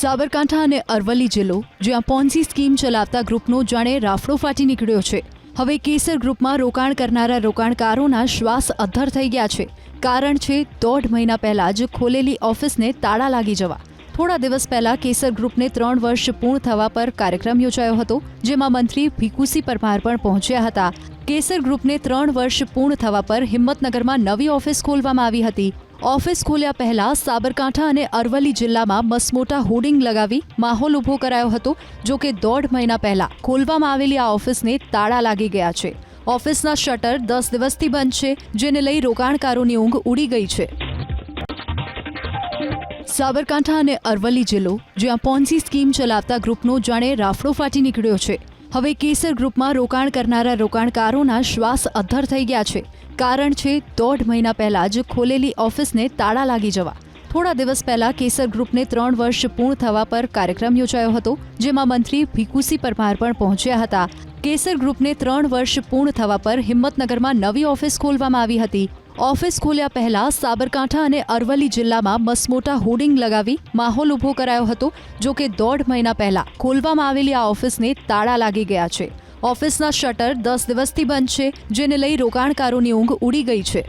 સાબરકાંઠા અને અરવલ્લી જિલ્લો, જ્યાં પોન્સી સ્કીમ ચલાવતા ગ્રુપનો જાણે રાફડો ફાટી નીકળ્યો છે. હવે કેસર ગ્રુપમાં રોકાણ કરનારા રોકાણકારોના શ્વાસ અધ્ધર થઈ ગયા છે. કારણ છે, દોઢ મહિના પહેલા જ ખોલેલી ઓફિસને તાળા લાગી જવા. થોડા દિવસ પહેલા કેસર ગ્રુપને ત્રણ વર્ષ પૂર્ણ થવા પર કાર્યક્રમ યોજાયો હતો, જેમાં મંત્રી ભીખુસી પરમાર પણ પહોંચ્યા હતા. કેસર ગ્રુપને ત્રણ વર્ષ પૂર્ણ થવા પર હિંમતનગરમાં નવી ઓફિસ ખોલવામાં આવી હતી. ઓફિસ ખોલ્યા પહેલા સાબરકાંઠા અને અરવલ્લી જિલ્લામાં મસમોટા હોર્ડિંગ લગાવી માહોલ ઊભો કરાયો હતો, જો કે દોઢ મહિના પહેલા ખોલવામાં આવેલી આ ઓફિસને તાળા લાગી ગયા છે. ઓફિસના શટર દસ દિવસથી બંધ છે, જેને લઈ રોકાણકારોની ઊંઘ ઉડી ગઈ છે. સાબરકાંઠા અને અરવલ્લી જિલ્લો, જ્યાં પોન્સી સ્કીમ ચલાવતા ગ્રુપનો જાણે રાફડો ફાટી નીકળ્યો છે. હવે કેસર ગ્રુપમાં રોકાણ કરનારા રોકાણકારોના શ્વાસ અધ્ધર થઈ ગયા છે. કારણ છે, દોઢ મહિના પહેલા જ ખોલેલી ઓફિસને તાળા લાગી જવા. થોડા દિવસ પહેલા કેસર ગ્રુપને ત્રણ વર્ષ પૂર્ણ થવા પર કાર્યક્રમ યોજાયો હતો, જેમાં મંત્રી ભીખુસી પરમાર પણ પહોંચ્યા હતા. કેસર ગ્રુપને ત્રણ વર્ષ પૂર્ણ થવા પર હિંમતનગરમાં નવી ઓફિસ ખોલવામાં આવી હતી. ઓફિસ ખોલ્યા પહેલા સાબરકાંઠા અને અરવલ્લી જિલ્લામાં મસમોટા હોર્ડિંગ લગાવી માહોલ ઊભો કરાયો હતો, જો કે દોઢ મહિના પહેલા ખોલવામાં આવેલી આ ઓફિસને તાળા લાગી ગયા છે. ઓફિસના શટર દસ દિવસથી બંધ છે, જેને લઈ રોકાણકારોની ઊંઘ ઉડી ગઈ છે.